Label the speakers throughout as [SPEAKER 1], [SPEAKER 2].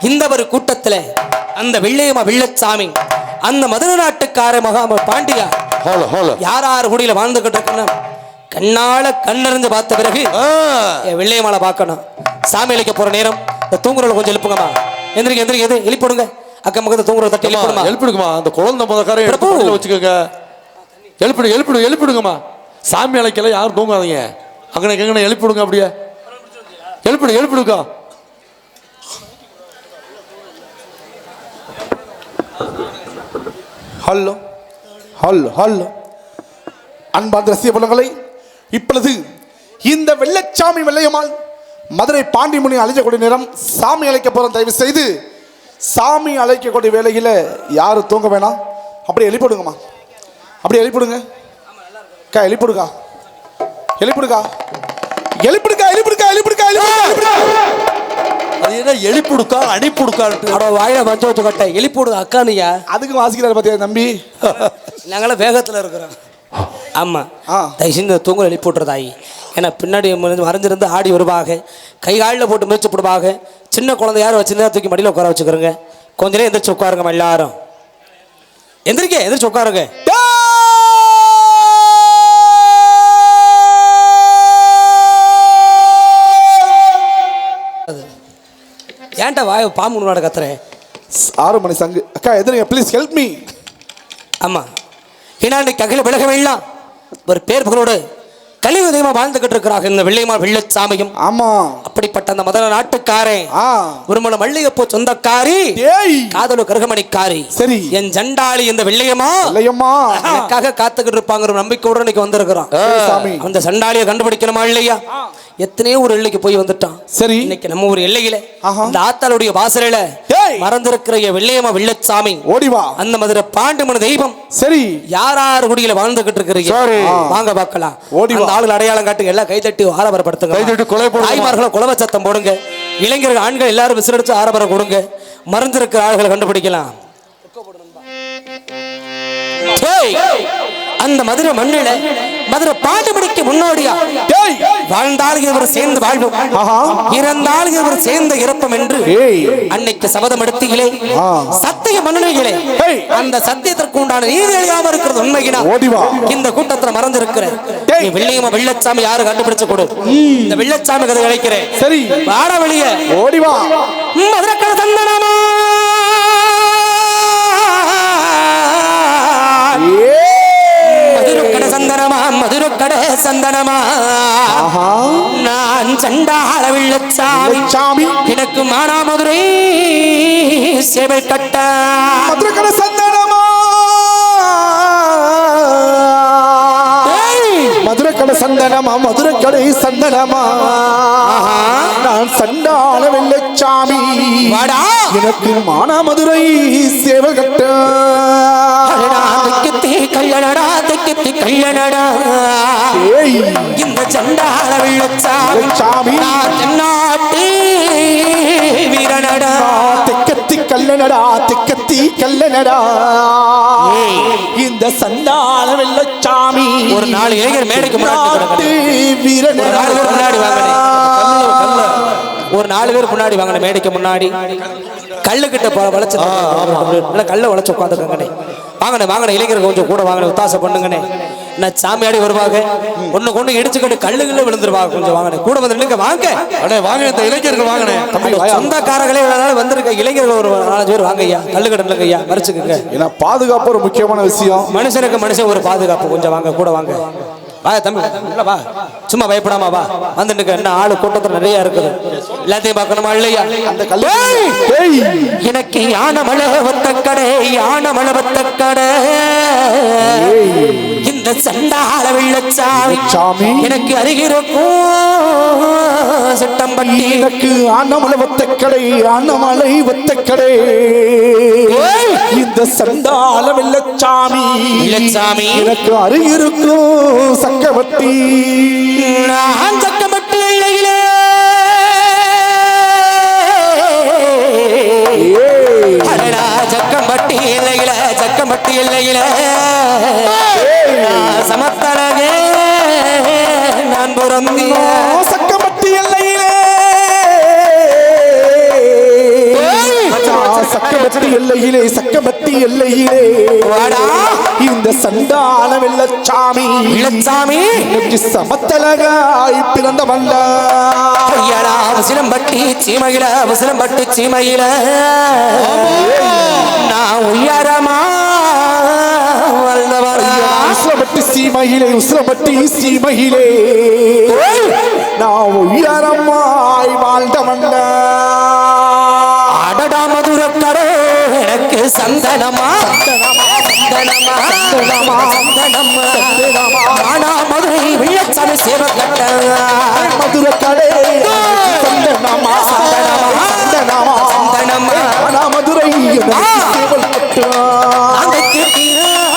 [SPEAKER 1] இந்த ஒரு கூட்டத்துல அந்த வெள்ளையம்மா வெள்ளச்சாமி அந்த மதுரை நாட்டுக்கார மகாம பாண்டியா யார் யார் குடியில வாழ்ந்துகிட்டு இருக்கணும்? கண்ணால கண்ணறிஞ்சு பார்த்த பிறகு என் வெள்ளையம்மாளை பார்க்கணும். சாமி அழைக்க போற நேரம் இந்த தூங்குறவளை கொஞ்சம் எழுப்புங்கம்மா. எந்திரிக்க எந்திரிக்க எது? எழுப்பிடுங்க. அக்கம் பக்கத்து தூங்குறத தட்டி எழுப்பிடுமா?
[SPEAKER 2] எழுப்பிடுங்கம்மா. அந்த குழந்தை முதக்காரன். பக்கத்துல வச்சுக்கோங்க. எழுப்பிடு எழுப்பிடு எழுப்பிடுங்கம்மா. சாமி அழைக்கல யாரும் தூங்காதீங்க. அங்கன எங்கன எழுப்பிடுங்க அப்படியே. எழுப்பிடு எழுப்பிடுக்கா.
[SPEAKER 3] Hello hello hello. அன்பார்ந்த ரசிக பலங்களை இப்பொழுது இந்த வெள்ளச்சாமி வெள்ளையம்மாள் மதுரை பாண்டிமுனி அழைக்கக்கூடிய நேரம் சாமி அழைக்க போகிறோம் தயவு செய்து சாமி அழைக்கக்கூடிய வேலையில் யாரும் தூங்க வேணாம். அப்படியே எழுப்பிடுங்கம்மா அப்படியே எழுப்பிடுங்க அக்கா எழுப்பிடுக்கா எழுப்பிடுக்கா எழுப்பிடுக்கா எழுப்பிடுக்கா எழுப்பிடுக்கா எழுப்பிடுக்கா
[SPEAKER 2] அது என்ன எழுப்பிடுக்கா அனுப்பிடுக்கான்ட்டு
[SPEAKER 1] அட வாயில பஞ்ச வச்சு கட்ட. எழுப்பிவிடுங்க அக்கானியா
[SPEAKER 3] அதுக்கும் வாசிக்கிறார் பார்த்தியா தம்பி?
[SPEAKER 1] நாங்களாம் வேகத்துல இருக்கிறோம். ஆமா.
[SPEAKER 3] ஆ.
[SPEAKER 1] தயவு செஞ்சு இந்த தூங்கல் எழுப்பி விட்டுறதாயி ஏன்னா பின்னாடி மறைஞ்சு- மறைஞ்சிருந்து ஆடி வருவாங்க கை காலில் போட்டு மிதிச்சு போடுவாங்க சின்ன குழந்தை யாரும் வச்சிருந்தா தூக்கி மடியில் உட்கார வச்சுக்கிறோங்க. கொஞ்ச நேரம் எந்திரிச்சு உட்காருங்க எல்லாரும். எந்திரிக்க எந்திரிச்சு உட்காருங்க. ஏன்டா வாய பாம்பு முன்னாடி கத்துறேன்?
[SPEAKER 3] ஆறு மணி சங்கு. அக்கா எதிரிங்க ப்ளீஸ் ஹெல்ப் மீ
[SPEAKER 1] ஆமா. ஏன்னா இன்னைக்கு அகில விலக வேண்டாம் ஒரு பேர் புகழோடு கலிவு தெய்வம் வாழ்ந்துகிட்டு இருக்கிறாங்க இந்த வெள்ளையம்மா வெள்ளச்சாமியும்.
[SPEAKER 3] ஆமா.
[SPEAKER 1] அப்படிப்பட்ட அந்த மதுர நாட்டுக்காரன்
[SPEAKER 3] ஆ.
[SPEAKER 1] ஒரு மல்லிகைப்பூ சொந்தக்காரி. காதலு கருகமணிக்காரி.
[SPEAKER 3] சரி.
[SPEAKER 1] என் ஜண்டாளி இந்த வெள்ளையம்மா.
[SPEAKER 3] இல்லையம்மா
[SPEAKER 1] எனக்காக காத்துக்கிட்டு இருப்பாங்கிற நம்பிக்கையோட இன்னைக்கு வந்திருக்கிறோம். அந்த சண்டாளியை கண்டுபிடிக்கணுமா இல்லையா? எத்தனையோ ஒரு எல்லைக்கு போய் வந்துட்டான்.
[SPEAKER 3] சரி.
[SPEAKER 1] இன்னைக்கு நம்ம ஒரு எல்லையில. இந்த ஆத்தாளுடைய வாசலில
[SPEAKER 3] டேய்.
[SPEAKER 1] மறந்திருக்கிற வெள்ளையம்மா வெள்ளச்சாமி.
[SPEAKER 3] ஓடி வா.
[SPEAKER 1] அந்த மதுரை பாண்டுமன தெய்வம்.
[SPEAKER 3] சரி.
[SPEAKER 1] யார் யார் குடியில வாழ்ந்துகிட்டு இருக்கிறீங்க. வாங்க பார்க்கலாம்.
[SPEAKER 3] ஓடி வா.
[SPEAKER 1] அந்த ஆளுகள் அடையாளம் காட்டுங்க. எல்லாம் கைதட்டி ஆரபரப்படுத்துங்க
[SPEAKER 2] கைதட்டி கொலை போடுங்க.
[SPEAKER 1] தாய்மார்களும் குலவ சத்தம் போடுங்க. இளைஞர்கள் ஆண்கள் எல்லாரும் விசிலடிச்சு ஆரபரம் கொடுங்க. மறந்திருக்கிற ஆள்களை கண்டுபிடிக்கலாம். அந்த மதுரை மண்ணில மதுரை பாட்டுபடிக்கு முன்னோடியா?
[SPEAKER 3] டேய்
[SPEAKER 1] வாழ்ந்தால் இவர் சேர்ந்து வாழ்வோம் இறந்தால் இவர் சேர்ந்த இறப்பம் என்று அன்னைக்கு சபதம் எடுத்தீங்களே. சத்திய மனுநீங்களே. அந்த சத்தியத்திற்கு உண்டான நீதி எழுதாம இருக்கிறது
[SPEAKER 3] வா.
[SPEAKER 1] இந்த கூட்டத்துல மறந்திருக்கிற
[SPEAKER 3] டேய்.
[SPEAKER 1] நீ வெள்ளையம்மா வெள்ளச்சாமி யாரு கண்டுபிடிச்சு கொடு. இந்த வெள்ளச்சாமி கதை அழைக்கிறேன்.
[SPEAKER 3] சரி.
[SPEAKER 1] வாட வெளிய.
[SPEAKER 3] ஓடி வா
[SPEAKER 1] மதுரக்கட சந்தனமா? சந்தனமா மதுரக்கட சந்தனமா. நான் சண்டாள வெள்ளச்சாமி
[SPEAKER 3] சாமி
[SPEAKER 1] எனக்கு மானாமதுரை சேவை கட்ட.
[SPEAKER 3] மதுரக்கட சந்தனமா! மதுரக்கடை சந்தனமா மதுரக்கடை சந்தனமா. நான் சண்டாள வெள்ளச்சாமி
[SPEAKER 1] வாடா!
[SPEAKER 3] எனக்கு மானாமதுரை சேவை கட்ட.
[SPEAKER 1] கல்யாணடா திக்குத்தி கல்யாணடா. இந்த சண்டாள வெள்ளச்சாமி. நான் தென்னாட்டு வீரனடா.
[SPEAKER 3] தெக்கத்தி கல்லனடா தெக்கத்தி கல்லனடா. இந்த சண்டாள வெள்ளச்சாமி.
[SPEAKER 1] ஒரு நாலு இளைஞர் மேடைக்கு முன்னாடி. ஒரு நாலு பேர் முன்னாடி வாங்கண்ணே மேடைக்கு முன்னாடி. கல்லு கிட்ட வளைச்சு கல்லை வளைச்சு உட்காந்துக்கங்கண்ணே. வாங்கண்ணே வாங்கண்ணே இளைஞர்கள் கொஞ்சம் கூட வாங்கண்ணே ஒத்தாசை பண்ணுங்கண்ணே. நான் சாமியாடி வருவாங்க? ஒண்ணு கொண்டு இடிச்சுக்கிட்டு கல்லுகளில் விழுந்துருவாங்க கொஞ்சம் வாங்கண்ணே. கூட வந்து நில்லுங்க வாங்க.
[SPEAKER 2] அடே வாங்க இந்த இளைஞர்கள் வாங்கினே
[SPEAKER 1] தம்பி, சொந்தக்காரங்களே இவ்வளவு வந்திருக்க. இளைஞர்கள் ஒரு நாலஞ்சு பேர் வாங்க ஐயா கல்லு கடலுங்க ஐயா. மறைச்சுக்குங்க
[SPEAKER 3] ஏன்னா பாதுகாப்பு ஒரு முக்கியமான விஷயம்.
[SPEAKER 1] மனுஷனுக்கு மனுஷன் ஒரு பாதுகாப்பு. கொஞ்சம் வாங்க கூட வாங்க. வா தம்பி உள்ள வா. சும்மா பயப்படாம வா. வந்துட்டு என்ன ஆளு கூட்டத்துல நிறைய இருக்குது. எல்லாத்தையும் பார்க்கணுமா இல்லையா?
[SPEAKER 3] அந்த
[SPEAKER 1] எனக்கு யானை மலை ஒத்த கடை யானை மலை ஒத்த கடை. இந்த சண்டாள வெள்ளச்சாமி
[SPEAKER 3] சாமி.
[SPEAKER 1] எனக்கு அருகிருக்கும் சிட்டம்பட்டி
[SPEAKER 3] எனக்கு அண்ணமலை ஒத்தக்கடை அண்ணமலை ஒத்தக்கடை! இந்த சண்டாள வெள்ளச்சாமி
[SPEAKER 1] வெள்ளச்சாமி.
[SPEAKER 3] எனக்கு அருகிருக்கும் சக்கவட்டி
[SPEAKER 1] நான் எல்லையிலே
[SPEAKER 3] ஏய்,
[SPEAKER 1] அடடா சக்கம்பட்டி எல்லையில சக்கம்பட்டி எல்லையில வந்திய சக்கமட்டி எல்லையிலே. சக்கமட்டி
[SPEAKER 3] எல்லையிலே சக்கமட்டி எல்லையிலே.
[SPEAKER 1] வாடா.
[SPEAKER 3] இந்த சண்டான
[SPEAKER 1] வெள்ளச்சாமி.
[SPEAKER 3] இளச்சாமி சமத்தலகாய் பிறந்த வல்லா.
[SPEAKER 1] ஐயடா உசிலம்பட்டி சீமையில உசிலம்பட்டி சீமையில. நான் உயரமா
[SPEAKER 3] சீமையிலே உசிலம்பட்டி சீமையிலே. நான் உயரமாய் வாழ்ந்த வந்த
[SPEAKER 1] அடடா மதுரக்கடே எனக்கு சந்தனமா? சந்தனமா சந்தனமா சந்தனமா. ஆனா மதுரை சேவக்கட்ட
[SPEAKER 3] சந்தனமா சந்தனமா சந்தனமா.
[SPEAKER 1] சந்தனமா.
[SPEAKER 3] ஆனா மதுரை சேவல்
[SPEAKER 1] நான் வெள்ளனடா நாட்டு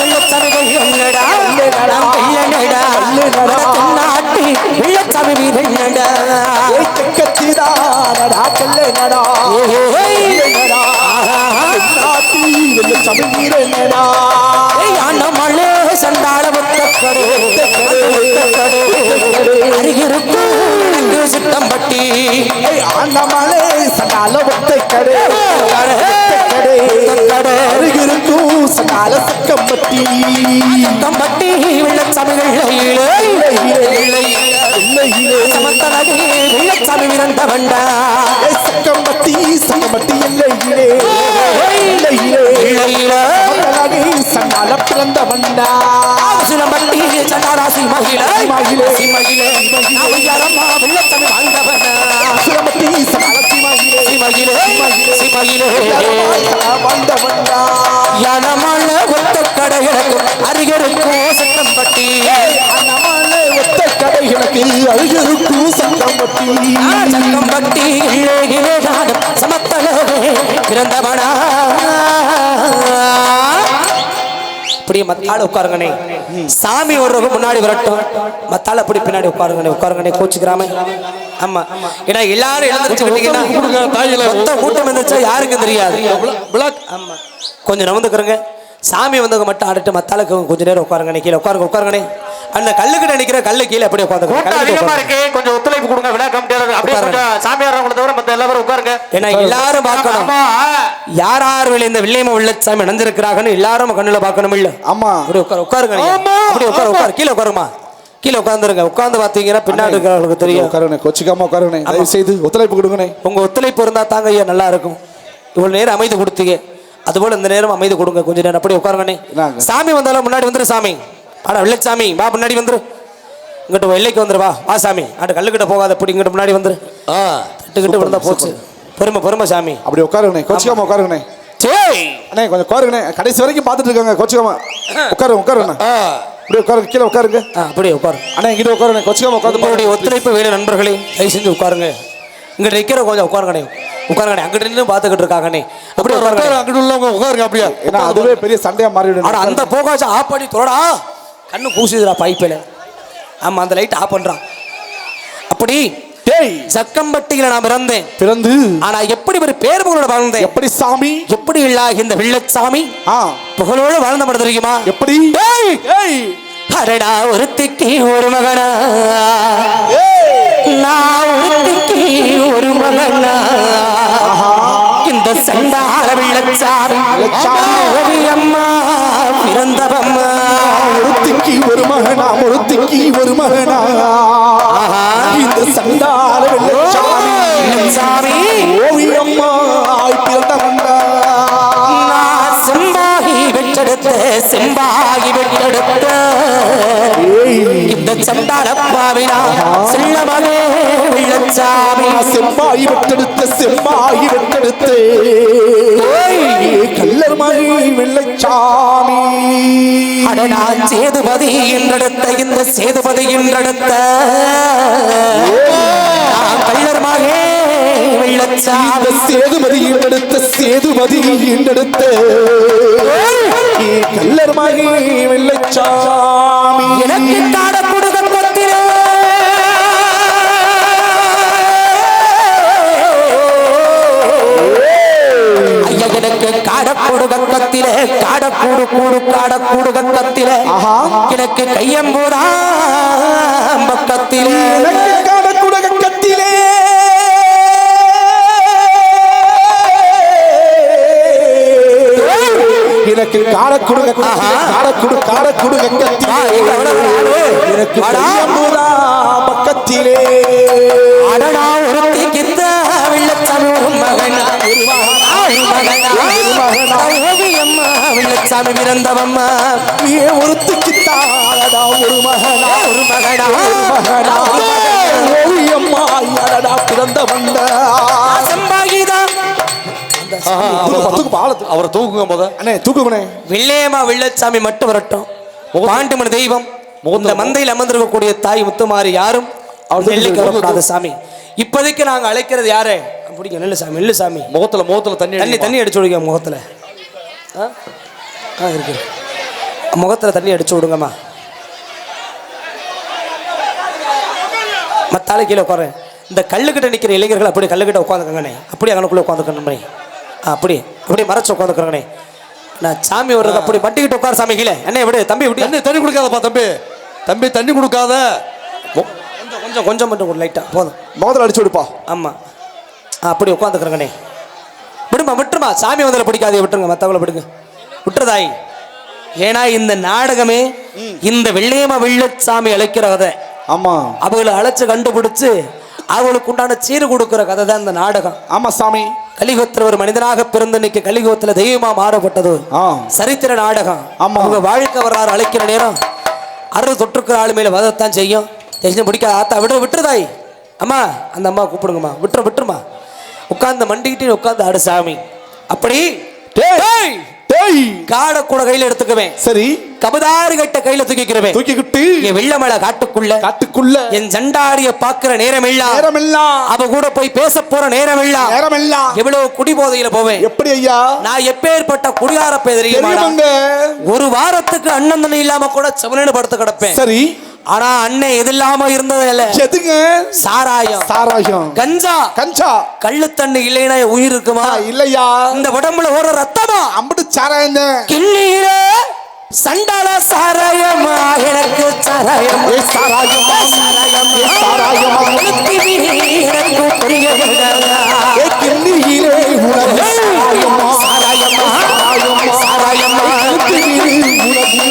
[SPEAKER 1] வெள்ளச்சாமி வீரனடா சித்தம்பட்டி.
[SPEAKER 3] ஆண்டமலை சண்டால ஒத்தை கடை கடை
[SPEAKER 1] கடை.
[SPEAKER 3] அருகிருக்கும் சக்கம்பட்டி
[SPEAKER 1] சமத்தனடி வெள்ளச்சாமி விரண்டவண்டா
[SPEAKER 3] ஏய் சக்கம்பட்டி சக்கம்பட்டி இல்லையிலே இல்லையிலே பிறந்த வண்டா
[SPEAKER 1] சிலம்பட்டி சண்டாராசி சிமகிலே வெள்ளச்சாமி வாழ்ந்தவனா யனமல்ல ஒத்த கடைகளுக்கும் அருகருக்கும் சித்தம்பட்டி.
[SPEAKER 3] அண்ணாமலை ஒத்த கடைகளுக்கு அருகிருக்கும் சக்கம்பட்டி
[SPEAKER 1] சத்தம்பட்டி. இல்லே இலே நாடும் சமத்தலவே பிறந்தவனா இப்படியே மத்தாள் உட்காருங்கண்ணே. சாமி வர்றவங்க முன்னாடி வரட்டும். மத்தாள் அப்படி பின்னாடி உட்காருங்கண்ணே. உட்காருங்கண்ணே கோச்சுக்கிறாம. ஆமா. ஏன்னா எல்லாரும் எழுந்திருச்சு விட்டீங்கன்னா. மொத்த கூட்டம் இருந்துச்சா யாருக்கும் தெரியாது. ஆமா. கொஞ்சம் நவந்துக்கிறங்க. சாமி வந்தவங்க மட்டும் ஆடிட்டு மத்தாளுக்கு கொஞ்ச நேரம் உட்காருங்கண்ணே கீழே உட்காருங்க உட்காருங்கண்ணே. அந்த கல்லுக்கிட்ட நிக்கிற கல்லு கீழே அப்படியே
[SPEAKER 4] கூட்டம் அதிகமா
[SPEAKER 1] உட்காந்து
[SPEAKER 4] இருக்கு கொஞ்சம் ஒத்துழைப்பு கொடுங்க
[SPEAKER 1] உட்காருங்க.
[SPEAKER 4] கொஞ்சம் சாமியார் தவிர மத்த எல்லாரும் உட்காருங்க.
[SPEAKER 1] ஏன்னா எல்லாரும் பார்க்கணும். யார் யார் வெளியே இந்த வெள்ளையம்ம உள்ளச்சாமி இணைஞ்சிருக்கிறாங்கன்னு எல்லாரும் கண்ணுல பார்க்கணும் இல்ல
[SPEAKER 3] ஆமா.
[SPEAKER 1] அப்படி உட்கார் உட்காருங்க அப்படி உட்காரு உட்காரு. கீழே உட்காருமா? கீழே உட்காந்துருங்க உட்காந்து பார்த்தீங்கன்னா பின்னாடி இருக்கிறவங்களுக்கு தெரியும்.
[SPEAKER 3] உட்காருங்க கொச்சிக்காம உட்காருங்க தயவு செய்து ஒத்துழைப்பு கொடுங்கண்ணே.
[SPEAKER 1] உங்க ஒத்துழைப்பு இருந்தா தாங்க ஐயா நல்லா இருக்கும். இவ்வளவு நேரம் அமைதி கொடுத்தீங்க. அதுபோல இந்த நேரம் அமைதி கொடுங்க. கொஞ்ச நேரம் அப்படி உட்காருங்கண்ணே? சாமி வந்தாலும் முன்னாடி வந்துரு சாமி. ஆனா வெள்ளைச்சாமி வா முன்னாடி வந்துரு. இங்கிட்ட வெள்ளைக்கு வந்துரு வா. வா சாமி. ஆட்டு கல்லுக்கிட்ட போகாத அப்படி இங்கிட்ட முன்னாடி வந்துரு.
[SPEAKER 2] ஆ
[SPEAKER 1] தட்டுக்கிட்டு விழுந்தா போச்சு. பெருமை பெருமை சாமி.
[SPEAKER 3] அப்படி உட்காருங்கண்ணே. கொச்சிக்காம உட்காருங்கண்ணே.
[SPEAKER 1] சரி
[SPEAKER 3] அண்ணே கொஞ்சம் உட்காருங்கண்ணே. கடைசி வரைக்கும் பார்த்துட்டு இருக்காங்க கொச்சிக்காம. உட்காருங்க உட்காருங்கண்ணே. அப்படியே உட்காருங்க கீழே உட்காருங்க.
[SPEAKER 1] அப்படியே உட்காரு.
[SPEAKER 3] அண்ணா இங்கிட்ட உட்காருங்க கொச்சிக்காம உட்காந்து
[SPEAKER 1] ஒத்துழைப்பு வேணும் நண்பர்களே. தயவு செஞ்சு உட்காருங்க. இங்கிட்ட நிக்கிற கொஞ்சம் உட்காருங்கண்ணே. உட்காருங்கண்ணே. அங்கிட்ட நின்று பார்த்துக்கிட்டு இருக்காங்கண்ணே. அப்படியே
[SPEAKER 2] உட்காரு
[SPEAKER 1] உட்காருங்க
[SPEAKER 2] அங்கிட்டு உள்ளவங்க உட்காருங்க அப்படியே.
[SPEAKER 3] ஏன்னா அதுவே பெரிய சண்டையா மாறிடும்
[SPEAKER 1] ஆனா அந்த போகாச்சும் ஆஃப் பண்ணி தோடா கண்ணு கூசுதுடா பைப்பில். ஆமா அந்த லைட் ஆஃப் பண்றான். அப்படி
[SPEAKER 3] டேய்.
[SPEAKER 1] சக்கம்பட்டியில நான் பிறந்தேன்.
[SPEAKER 3] பிறந்து
[SPEAKER 1] ஆனா எப்படி ஒரு பேர் புகழோட வாழ்ந்தேன்?
[SPEAKER 3] எப்படி சாமி?
[SPEAKER 1] எப்படி இல்லா இந்த வெள்ளச்சாமி
[SPEAKER 3] ஆ.
[SPEAKER 1] புகழோட வாழ்ந்த மட்டும் தெரியுமா?
[SPEAKER 3] எப்படி?
[SPEAKER 1] அடடா ஒருத்திக்கு ஒரு மகனா? நான் ஒருத்திக்கு ஒரு மகனா? இந்த சண்டார வெள்ளச்சாமி. அம்மா பிறந்தவம்மா
[SPEAKER 3] ஒருத்திக்கு ஒரு மகனா ஒருத்திக்கு ஒரு மகனா? இந்த சண்டால வெள்ளச்சாமி ஓவியம்மா பிறந்தவண்டா
[SPEAKER 1] நான் செம்பாகி வெற்றெடுத்த செம்பாகி இந்த சண்டார பாவினா செல்லமகே வெள்ளச்சாமி
[SPEAKER 3] செம்பாய் வெட்டெடுத்த. செம்பாய் வெட்டெடுத்து கல்லர் மகி வெள்ளச்சாமி
[SPEAKER 1] அடடா சேதுபதி என்றெடுத்த இந்த சேதுபதி என்றெடுத்த. நான் கள்ளர் மகே வெள்ளச்சாமி
[SPEAKER 3] என்றெடுத்த என்றெடுத்த. கல்லர் மகி வெள்ளச்சாமி
[SPEAKER 1] எனக்கு காட காடக்கூடு கூடு காடக்கூடு கக்கத்திலே
[SPEAKER 3] ஆஹா.
[SPEAKER 1] எனக்கு கையம்பூரா பக்கத்திலே
[SPEAKER 3] கடக்குடகத்திலே எனக்கு கார கொடுங்க கார கொடு கார கொடு
[SPEAKER 1] வா, எங்க விட வர ஆளு?
[SPEAKER 3] எனக்கு
[SPEAKER 1] வாடா.
[SPEAKER 3] கையம்புதா பக்கத்திலே
[SPEAKER 1] அடடா ஒருத்தி கித்த வெள்ளச்சாமி ஒரு மகன் ஒரு மகனா, ஒரு மகனா. வெள்ளச்சாமி பிறந்தவம்மா
[SPEAKER 3] நீ ஒருத்திக்கு தாடா ஒரு மகனா?
[SPEAKER 1] ஒரு மகனா?
[SPEAKER 3] ஒரு மகனா ஓவியம்மா அடடா பிறந்த வந்த பாலத்து
[SPEAKER 2] அவரை தூக்குங்க முத.
[SPEAKER 3] அண்ணே தூக்குங்கண்ணே.
[SPEAKER 1] வெள்ளையம்மா வெள்ளச்சாமி மட்டும் வரட்டும். பாண்டிமன் தெய்வம்.
[SPEAKER 2] முகத்துல
[SPEAKER 1] இந்த மந்தையில் அமர்ந்திருக்கக்கூடிய தாய் முத்துமாரி யாரும் அவர் நெல்லிக்கு வரக்கூடாது சாமி. இப்போதைக்கு நாங்க அழைக்கிறது யாரு? பிடிக்கும் நெல்லு சாமி நெல்லு சாமி.
[SPEAKER 2] முகத்துல முகத்துல தண்ணி
[SPEAKER 1] தண்ணி? தண்ணி அடிச்சு விடுங்க முகத்துல. ஆ? ஆ இருக்கு. முகத்துல தண்ணி அடிச்சு விடுங்கம்மா. மத்தால கீழே உட்காரு. இந்த கல்லுக்கிட்ட நிற்கிற இளைஞர்கள் அப்படி கல்லுக்கிட்ட உட்காந்துக்கங்கண்ணே. அப்படி அங்கனுக்குள்ளே உட்காந்துக்கணுமே ஆ அப்படி அப்படி மறைச்சு உட்காந்துக்கிறங்கண்ணே நான் சாமி வர்றது அப்படி மட்டிக்கிட்டு உட்காரு சாமி கீழே. அண்ணே விடு தம்பி விடு.
[SPEAKER 2] தண்ணி தண்ணி கொடுக்காதப்பா தம்பி. தம்பி தண்ணி கொடுக்காத.
[SPEAKER 1] கொஞ்சம் கொஞ்சம் கொஞ்சம் மட்டும் ஒரு லைட்டாக போதும்.
[SPEAKER 3] முகத்தில் அடிச்சு விடுப்பா.
[SPEAKER 1] ஆமாம் ஆ அப்படி உட்காந்துக்கிறங்கண்ணே. விடுமா விட்டுருமா. சாமி வந்ததில் பிடிக்காதே விட்டுருங்க. மற்றவங்கள விடுங்க விட்டுறதாய் ஏன்னா இந்த நாடகமே இந்த வெள்ளையம்மா வெள்ளச்சாமி அழைக்கிற கதை.
[SPEAKER 3] ஆமா.
[SPEAKER 1] அவங்களை அழைச்சு கண்டுபிடிச்சு அவங்களுக்கு உண்டான சீர் கொடுக்கிற கதை தான் இந்த நாடகம்.
[SPEAKER 3] ஆமா சாமி.
[SPEAKER 1] கலிகோத்திர ஒரு மனிதனாக பிறந்த இன்னைக்கு கலிகோத்துல தெய்வமா மாறப்பட்டது. சரித்திர நாடகம்.
[SPEAKER 3] ஆமா.
[SPEAKER 1] அவங்க வாழ்க்கை வரலாறு அழைக்கிற நேரம் அருள் தொற்றுக்கிற ஆள் மேல வதத்தான் செய்யும். தெரிஞ்சு பிடிக்காத ஆத்தா விட விட்டுருதாய். அம்மா அந்த அம்மா கூப்பிடுங்கம்மா. விட்டுரு விட்டுருமா உட்கார்ந்து மண்டிக்கிட்டு உட்கார்ந்து ஆடு சாமி. அப்படி காடை கூட கையில எடுத்துக்குவேன்.
[SPEAKER 3] சரி.
[SPEAKER 1] கபதாறு கட்ட கையில தூக்கிக்கிறவேன்
[SPEAKER 3] தூக்கிக்கிட்டு
[SPEAKER 1] என் வெள்ளமலை காட்டுக்குள்ள
[SPEAKER 3] காட்டுக்குள்ள.
[SPEAKER 1] என் ஜண்டாரிய பாக்குற நேரம் இல்ல
[SPEAKER 3] நேரமெல்லாம்
[SPEAKER 1] அவ கூட போய் பேச போற நேரம் இல்ல
[SPEAKER 3] நேரமெல்லாம்
[SPEAKER 1] எவ்வளவு குடிபோதையில போவேன்.
[SPEAKER 3] எப்படி ஐயா?
[SPEAKER 1] நான் எப்பேற்பட்ட குடிகார
[SPEAKER 3] தெரியுமாங்க
[SPEAKER 1] ஒரு வாரத்துக்கு அண்ணன் தண்ணி இல்லாம கூட செவனேன்னு படுத்து கிடப்பேன்.
[SPEAKER 3] சரி.
[SPEAKER 1] ஆனா அண்ணன் எது இல்லாம இருந்தது இல்ல.
[SPEAKER 3] எதுங்க
[SPEAKER 1] சாராயம்.
[SPEAKER 3] சாராயம்.
[SPEAKER 1] கஞ்சா.
[SPEAKER 3] கஞ்சா.
[SPEAKER 1] கள்ளு தண்ணி இல்லைன்னா உயிர் இருக்குமா?
[SPEAKER 3] இல்லையா?
[SPEAKER 1] இந்த உடம்புல ஒரு ரத்தமா?
[SPEAKER 3] அம்பட்டு சாராயம்
[SPEAKER 1] கிள்ளியில சண்டால சாராயமா? எனக்கு சாராயமா?
[SPEAKER 3] சாராயமா?
[SPEAKER 1] சாராயமா?
[SPEAKER 3] சாராயமா?
[SPEAKER 1] எனக்கு.
[SPEAKER 3] ஏ கிண்ணியிலே உலகு சாராயமா?
[SPEAKER 1] சாராயமா? சாராயமா?
[SPEAKER 3] உலகு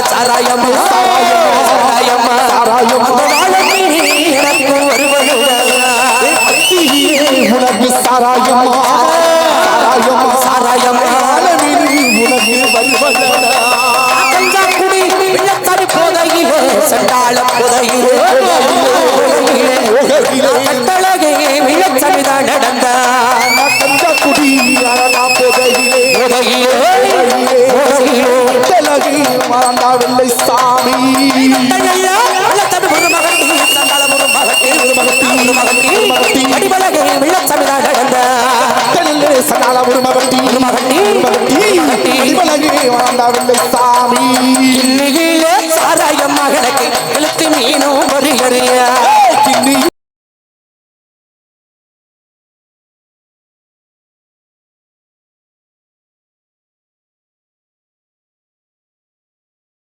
[SPEAKER 1] ஜண்டாட சாராயமா சாராயமா
[SPEAKER 3] சாராயமா.
[SPEAKER 1] எனக்கு
[SPEAKER 3] சாராயமா சாராயமா
[SPEAKER 1] சாராயமா குடி கட்டழகே விழச்சமிதான் நடந்த
[SPEAKER 3] சாமி.